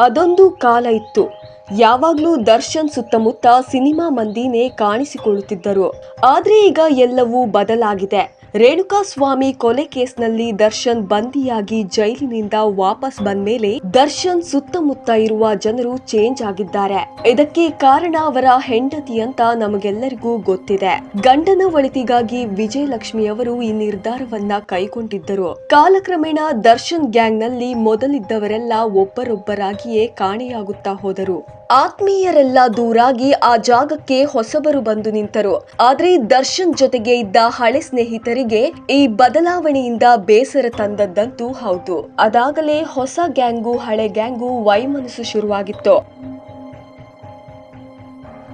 ಅದೊಂದು ಕಾಲ ಇತ್ತು. ಯಾವಾಗ್ಲೂ ದರ್ಶನ್ ಸುತ್ತಮುತ್ತ ಸಿನಿಮಾ ಮಂದಿನೇ ಕಾಣಿಸಿಕೊಳ್ಳುತ್ತಿದ್ದರು. ಆದ್ರೆ ಈಗ ಎಲ್ಲವೂ ಬದಲಾಗಿದೆ. ರೇಣುಕಾ ಸ್ವಾಮಿ ಕೊಲೆ ಕೇಸ್ನಲ್ಲಿ ದರ್ಶನ್ ಬಂದಿಯಾಗಿ ಜೈಲಿನಿಂದ ವಾಪಸ್ ಬಂದ್ಮೇಲೆ ದರ್ಶನ್ ಸುತ್ತಮುತ್ತ ಇರುವ ಜನರು ಚೇಂಜ್ ಆಗಿದ್ದಾರೆ. ಇದಕ್ಕೆ ಕಾರಣ ಅವರ ಹೆಂಡತಿ ಅಂತ ನಮಗೆಲ್ಲರಿಗೂ ಗೊತ್ತಿದೆ. ಗಂಡನ ಒಳಿತಿಗಾಗಿ ವಿಜಯಲಕ್ಷ್ಮಿ ಅವರು ಈ ನಿರ್ಧಾರವನ್ನ ಕೈಗೊಂಡಿದ್ದರು. ಕಾಲಕ್ರಮೇಣ ದರ್ಶನ್ ಗ್ಯಾಂಗ್ನಲ್ಲಿ ಮೊದಲಿದ್ದವರೆಲ್ಲ ಒಬ್ಬರೊಬ್ಬರಾಗಿಯೇ ಕಾಣೆಯಾಗುತ್ತಾ ಹೋದರು. ಆತ್ಮೀಯರೆಲ್ಲ ದೂರಾಗಿ ಆ ಜಾಗಕ್ಕೆ ಹೊಸಬರು ಬಂದು ನಿಂತರು. ಆದ್ರೆ ದರ್ಶನ್ ಜೊತೆಗೆ ಇದ್ದ ಹಳೆ ಸ್ನೇಹಿತರಿಗೆ ಈ ಬದಲಾವಣೆಯಿಂದ ಬೇಸರ ತಂದದ್ದಂತೂ ಹೌದು. ಅದಾಗಲೇ ಹೊಸ ಗ್ಯಾಂಗು, ಹಳೆ ಗ್ಯಾಂಗು ವೈಮನಸ್ಸು ಶುರುವಾಗಿತ್ತು.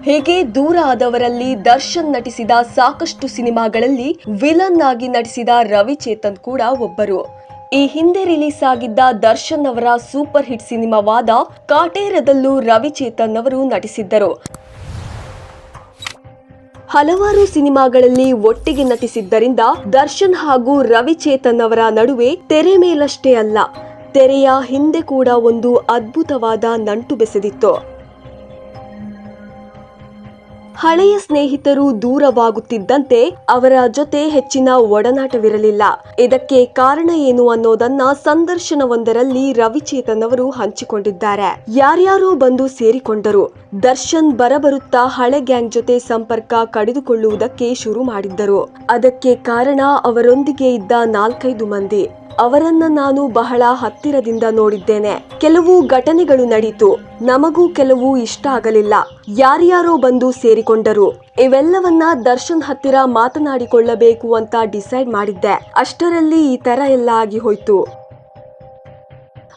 ಹೀಗೆ ದೂರ ಆದವರಲ್ಲಿ ದರ್ಶನ್ ನಟಿಸಿದ ಸಾಕಷ್ಟು ಸಿನಿಮಾಗಳಲ್ಲಿ ವಿಲನ್ ಆಗಿ ನಟಿಸಿದ ರವಿಚೇತನ್ ಕೂಡ ಒಬ್ಬರು. ಈ ಹಿಂದೆ ರಿಲೀಸ್ ಆಗಿದ್ದ ದರ್ಶನ್ ಅವರ ಸೂಪರ್ ಹಿಟ್ ಸಿನಿಮಾವಾದ ಕಾಟೇರದಲ್ಲೂ ರವಿಚೇತನ್ ಅವರು ನಟಿಸಿದ್ದರು. ಹಲವಾರು ಸಿನಿಮಾಗಳಲ್ಲಿ ಒಟ್ಟಿಗೆ ನಟಿಸಿದ್ದರಿಂದ ದರ್ಶನ್ ಹಾಗೂ ರವಿಚೇತನ್ ಅವರ ನಡುವೆ ತೆರೆ ಮೇಲಷ್ಟೇ ಅಲ್ಲ, ತೆರೆಯ ಹಿಂದೆ ಕೂಡ ಒಂದು ಅದ್ಭುತವಾದ ನಂಟು ಬೆಸೆದಿತ್ತು. ಹಳೆಯ ಸ್ನೇಹಿತರು ದೂರವಾಗುತ್ತಿದ್ದಂತೆ ಅವರ ಜೊತೆ ಹೆಚ್ಚಿನ ಒಡನಾಟವಿರಲಿಲ್ಲ. ಇದಕ್ಕೆ ಕಾರಣ ಏನು ಅನ್ನೋದನ್ನ ಸಂದರ್ಶನವೊಂದರಲ್ಲಿ ರವಿಚೇತನ್ ಅವರು ಹಂಚಿಕೊಂಡಿದ್ದಾರೆ. ಯಾರ್ಯಾರೋ ಬಂದು ಸೇರಿಕೊಂಡರು. ದರ್ಶನ್ ಬರಬರುತ್ತಾ ಹಳೆ ಗ್ಯಾಂಗ್ ಜೊತೆ ಸಂಪರ್ಕ ಕಡಿದುಕೊಳ್ಳುವುದಕ್ಕೆ ಶುರು ಮಾಡಿದ್ದರು. ಅದಕ್ಕೆ ಕಾರಣ ಅವರೊಂದಿಗೆ ಇದ್ದ ನಾಲ್ಕೈದು ಮಂದಿ. ಅವರನ್ನ ನಾನು ಬಹಳ ಹತ್ತಿರದಿಂದ ನೋಡಿದ್ದೇನೆ. ಕೆಲವು ಘಟನೆಗಳು ನಡೀತು. ನಮಗೂ ಕೆಲವು ಇಷ್ಟ ಆಗಲಿಲ್ಲ. ಯಾರ್ಯಾರೋ ಬಂದು ಸೇರಿಕೊಂಡರು. ಇವೆಲ್ಲವನ್ನ ದರ್ಶನ್ ಹತ್ತಿರ ಮಾತನಾಡಿಕೊಳ್ಳಬೇಕು ಅಂತ ಡಿಸೈಡ್ ಮಾಡಿದ್ದೆ. ಅಷ್ಟರಲ್ಲಿ ಈ ತರ ಎಲ್ಲ ಆಗಿ ಹೋಯ್ತು.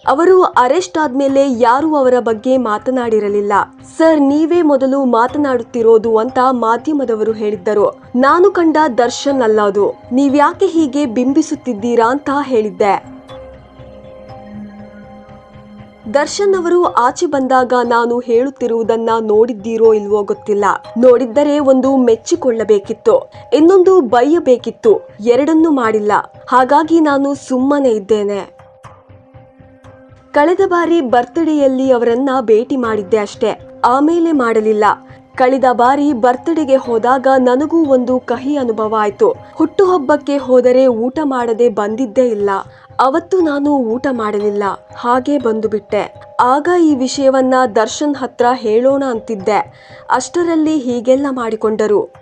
ಅವರು ಅರೆಸ್ಟ್ ಆದ್ಮೇಲೆ ಯಾರು ಅವರ ಬಗ್ಗೆ ಮಾತನಾಡಿರಲಿಲ್ಲ. ಸರ್, ನೀವೇ ಮೊದಲು ಮಾತನಾಡುತ್ತಿರೋದು ಅಂತ ಮಾಧ್ಯಮದವರು ಹೇಳಿದ್ದರು. ನಾನು ಕಂಡ ದರ್ಶನ್ ಅಲ್ಲ ಅದು. ನೀವ್ಯಾಕೆ ಹೀಗೆ ಬಿಂಬಿಸುತ್ತಿದ್ದೀರಾ ಅಂತ ಹೇಳಿದ್ದೆ. ದರ್ಶನ್ ಅವರು ಆಚೆ ಬಂದಾಗ ನಾನು ಹೇಳುತ್ತಿರುವುದನ್ನ ನೋಡಿದ್ದೀರೋ ಇಲ್ವೋ ಗೊತ್ತಿಲ್ಲ. ನೋಡಿದ್ದರೆ ಒಂದು ಮೆಚ್ಚಿಕೊಳ್ಳಬೇಕಿತ್ತು. ಇನ್ನೊಂದು ಬೈಯಬೇಕಿತ್ತು. ಎರಡನ್ನೂ ಮಾಡಿಲ್ಲ. ಹಾಗಾಗಿ ನಾನು ಸುಮ್ಮನೆ ಇದ್ದೇನೆ. ಕಳೆದ ಬಾರಿ ಬರ್ತ್ಡೇಯಲ್ಲಿ ಅವರನ್ನ ಭೇಟಿ ಮಾಡಿದ್ದೆ ಅಷ್ಟೇ. ಆಮೇಲೆ ಮಾಡಲಿಲ್ಲ. ಕಳೆದ ಬಾರಿ ಬರ್ತ್ಡೇಗೆ ಹೋದಾಗ ನನಗೂ ಒಂದು ಕಹಿ ಅನುಭವ ಆಯ್ತು. ಹುಟ್ಟುಹಬ್ಬಕ್ಕೆ ಹೋದರೆ ಊಟ ಮಾಡದೆ ಬಂದಿದ್ದೇ ಇಲ್ಲ. ಅವತ್ತು ನಾನು ಊಟ ಮಾಡಲಿಲ್ಲ. ಹಾಗೆ ಬಂದು ಬಿಟ್ಟೆ ಆಗ ಈ ವಿಷಯವನ್ನ ದರ್ಶನ್ ಹತ್ರ ಹೇಳೋಣ ಅಂತಿದ್ದೆ. ಅಷ್ಟರಲ್ಲಿ ಹೀಗೆಲ್ಲ ಮಾಡಿಕೊಂಡರು.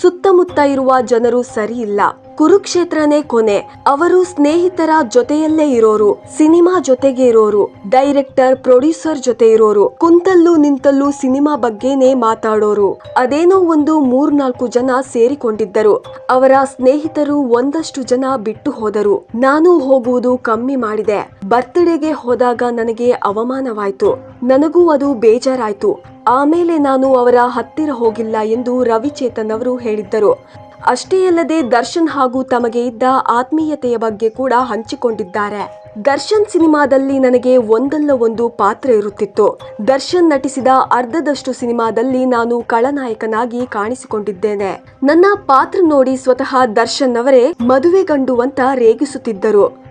ಸುತ್ತಮುತ್ತ ಇರುವ ಜನರು ಸರಿ ಇಲ್ಲ. ಕುರುಕ್ಷೇತ್ರನೇ ಕೊನೆ. ಅವರು ಸ್ನೇಹಿತರ ಜೊತೆಯಲ್ಲೇ ಇರೋರು, ಸಿನಿಮಾ ಜೊತೆಗೆ ಇರೋರು, ಡೈರೆಕ್ಟರ್, ಪ್ರೊಡ್ಯೂಸರ್ ಜೊತೆ ಇರೋರು, ಕುಂತಲ್ಲೂ ನಿಂತಲ್ಲೂ ಸಿನಿಮಾ ಬಗ್ಗೆನೇ ಮಾತಾಡೋರು. ಅದೇನೋ ಒಂದು ಮೂರ್ನಾಲ್ಕು ಜನ ಸೇರಿಕೊಂಡಿದ್ದರು. ಅವರ ಸ್ನೇಹಿತರು ಒಂದಷ್ಟು ಜನ ಬಿಟ್ಟು ಹೋದರು. ನಾನು ಹೋಗುವುದು ಕಮ್ಮಿ ಮಾಡಿದೆ. ಬರ್ತ್ಡೇಗೆ ಹೋದಾಗ ನನಗೆ ಅವಮಾನವಾಯ್ತು. ನನಗೂ ಅದು ಬೇಜಾರಾಯ್ತು. ಆಮೇಲೆ ನಾನು ಅವರ ಹತ್ತಿರ ಹೋಗಿಲ್ಲ ಎಂದು ರವಿಚೇತನ್ ಅವರು ಹೇಳಿದ್ದರು. ಅಷ್ಟೇ ಅಲ್ಲದೆ ದರ್ಶನ್ ಹಾಗೂ ತಮಗೆ ಇದ್ದ ಆತ್ಮೀಯತೆಯ ಬಗ್ಗೆ ಕೂಡ ಹಂಚಿಕೊಂಡಿದ್ದಾರೆ. ದರ್ಶನ್ ಸಿನಿಮಾದಲ್ಲಿ ನನಗೆ ಒಂದಲ್ಲ ಒಂದು ಪಾತ್ರ ಇರುತ್ತಿತ್ತು. ದರ್ಶನ್ ನಟಿಸಿದ ಅರ್ಧದಷ್ಟು ಸಿನಿಮಾದಲ್ಲಿ ನಾನು ಖಳನಾಯಕನಾಗಿ ಕಾಣಿಸಿಕೊಂಡಿದ್ದೇನೆ. ನನ್ನ ಪಾತ್ರ ನೋಡಿ ಸ್ವತಃ ದರ್ಶನ್ ಅವರೇ ಮದುವೆ ಗಂಡು ಅಂತ ರೇಗಿಸುತ್ತಿದ್ದರು.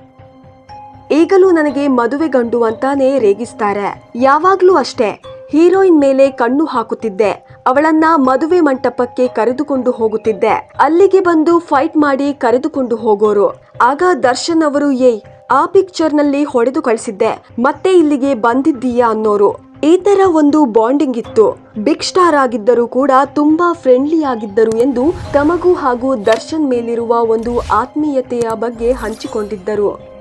ಈಗಲೂ ನನಗೆ ಮದುವೆ ಗಂಡು ಅಂತಾನೆ ರೇಗಿಸ್ತಾರೆ. ಯಾವಾಗ್ಲೂ ಅಷ್ಟೇ. ಹೀರೋಯಿನ್ ಮೇಲೆ ಕಣ್ಣು ಹಾಕುತ್ತಿದ್ದೆ. ಅವಳನ್ನ ಮದುವೆ ಮಂಟಪಕ್ಕೆ ಕರೆದುಕೊಂಡು ಹೋಗುತ್ತಿದ್ದೆ. ಅಲ್ಲಿಗೆ ಬಂದು ಫೈಟ್ ಮಾಡಿ ಕರೆದುಕೊಂಡು ಹೋಗೋರು. ಆಗ ದರ್ಶನ್ ಅವರು, ಏಯ್, ಆ ಪಿಕ್ಚರ್ನಲ್ಲಿ ಹೊಡೆದು ಕಳಿಸಿದ್ದೆ. ಮತ್ತೆ ಇಲ್ಲಿಗೆ ಬಂದಿದ್ದೀಯಾ? ಅನ್ನೋರು. ಈ ತರ ಒಂದು ಬಾಂಡಿಂಗ್ ಇತ್ತು. ಬಿಗ್ ಸ್ಟಾರ್ ಆಗಿದ್ದರೂ ಕೂಡ ತುಂಬಾ ಫ್ರೆಂಡ್ಲಿ ಆಗಿದ್ದರು ಎಂದು ತಮಗೂ ಹಾಗೂ ದರ್ಶನ್ ಮೇಲಿರುವ ಒಂದು ಆತ್ಮೀಯತೆಯ ಬಗ್ಗೆ ಹಂಚಿಕೊಂಡಿದ್ದರು.